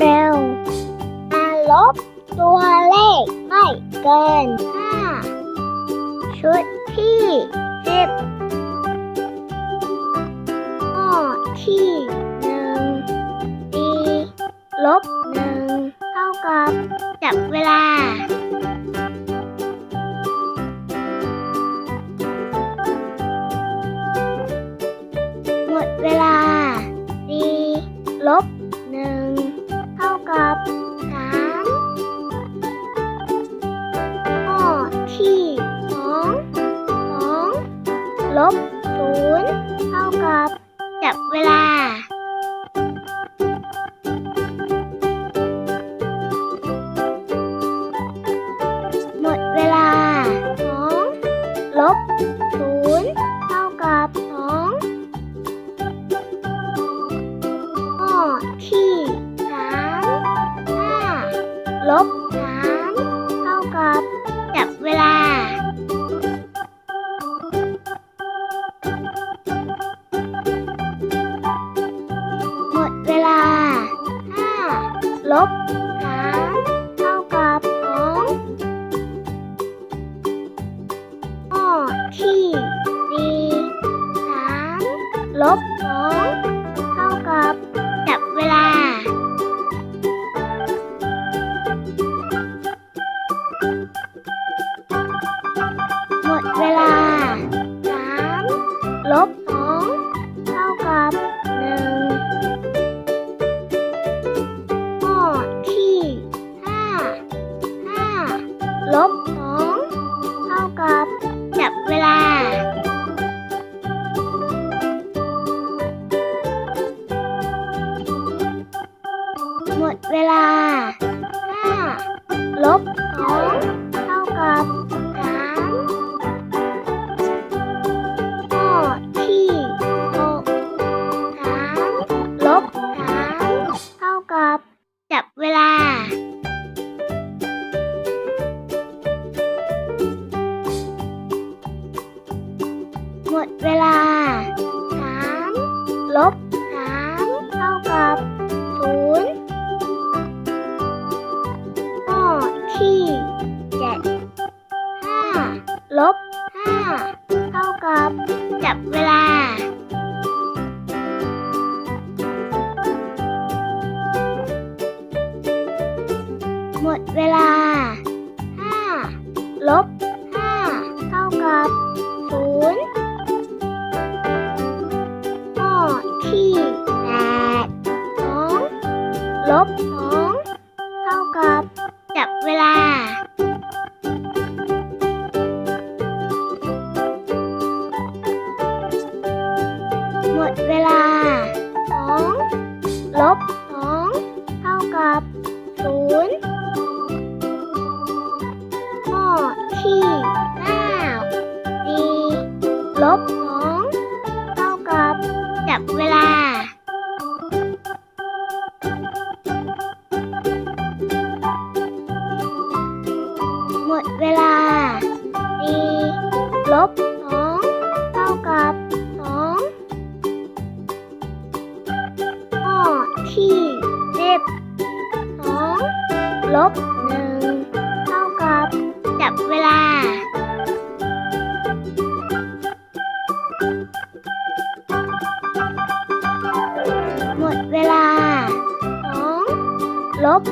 เร็ว มาลบตัวเลขไม่เกินห้าชุดที่สิบข้อที่หนึ่งดีลบหนึ่งเท่ากับจับเวลาหมดเวลาดีลบ ลบศูนย์เท่ากับจับเวลา บสามเท่ากับสองข้อที่สี่สามลบสองเท่ากับจับเวลาหมดเวลาสามลบสอง ล ลบห้าเท่ากับ จับเวลา หมดเวลาห้าลบ หมดเวลาสองลบสองเท่ากับศูนย์ข้อที่เก้าสี่ลบสองเท่ากับจับเวลาหมดเวลาสี่ลบสองเท่ากับ ลบหนึ่งเท่ากับ จับเวลา หมดเวลาสองลบ